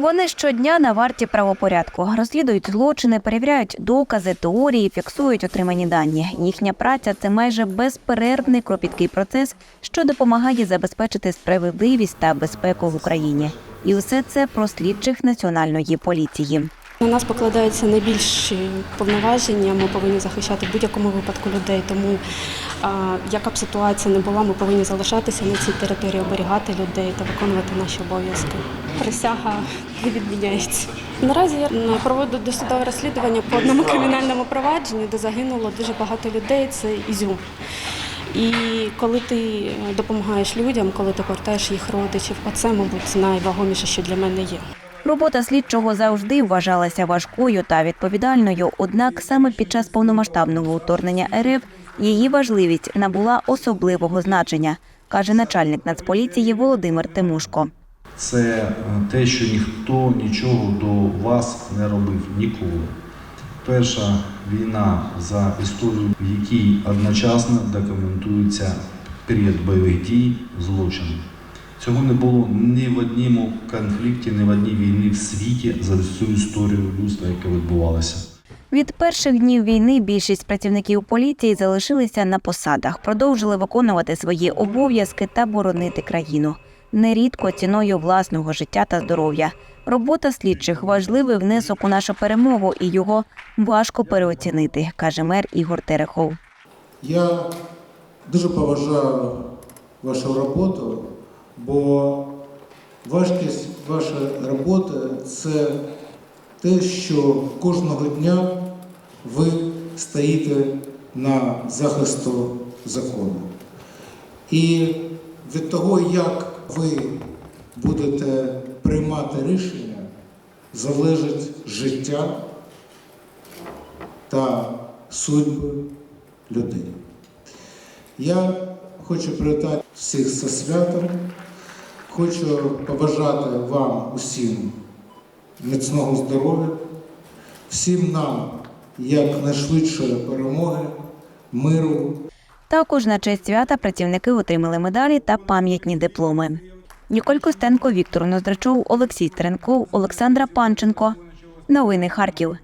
Вони щодня на варті правопорядку, розслідують злочини, перевіряють докази, теорії, фіксують отримані дані. Їхня праця це майже безперервний кропіткий процес, що допомагає забезпечити справедливість та безпеку в Україні. І усе це про слідчих національної поліції. На нас покладаються найбільші повноваження. Ми повинні захищати в будь-якому випадку людей. Тому яка б ситуація не була, ми повинні залишатися на цій території, оберігати людей та виконувати наші обов'язки. Присяга не відміняється. Наразі я проводжу досудове розслідування по одному кримінальному провадженню, де загинуло дуже багато людей. Це Ізюм. І коли ти е, допомагаєш людям, коли ти повертаєш їх родичів, оце, мабуть, найвагоміше, що для мене є. Робота слідчого завжди вважалася важкою та відповідальною. Однак саме під час повномасштабного вторгнення РФ її важливість набула особливого значення, каже начальник Нацполіції Володимир Тимушко. Це е, те, що ніхто нічого до вас не робив ніколи. Перша війна за історію, в якій одночасно документується період бойових дій, злочин. Цього не було ні в одному конфлікті, ні в одній війні в світі за всю історію людства, яка відбувалася. Від перших днів війни більшість працівників поліції залишилися на посадах, продовжили виконувати свої обов'язки та боронити країну. Нерідко ціною власного життя та здоров'я. Робота слідчих важливий внесок у нашу перемогу, і його важко переоцінити, каже мер Ігор Терехов. Я дуже поважаю вашу роботу, бо важкість вашої роботи це те, що кожного дня ви стоїте на захисту закону. І від того, як ви будете приймати рішення, залежить життя та судьби людей. Я хочу привітати всіх зі святом. Хочу побажати вам усім міцного здоров'я, всім нам якнайшвидшої перемоги, миру Також на честь свята працівники отримали медалі та пам'ятні дипломи. Ніколь Костенко, Віктор Ноздрачов, Олексій Стеренков, Олександра Панченко. Новини Харків.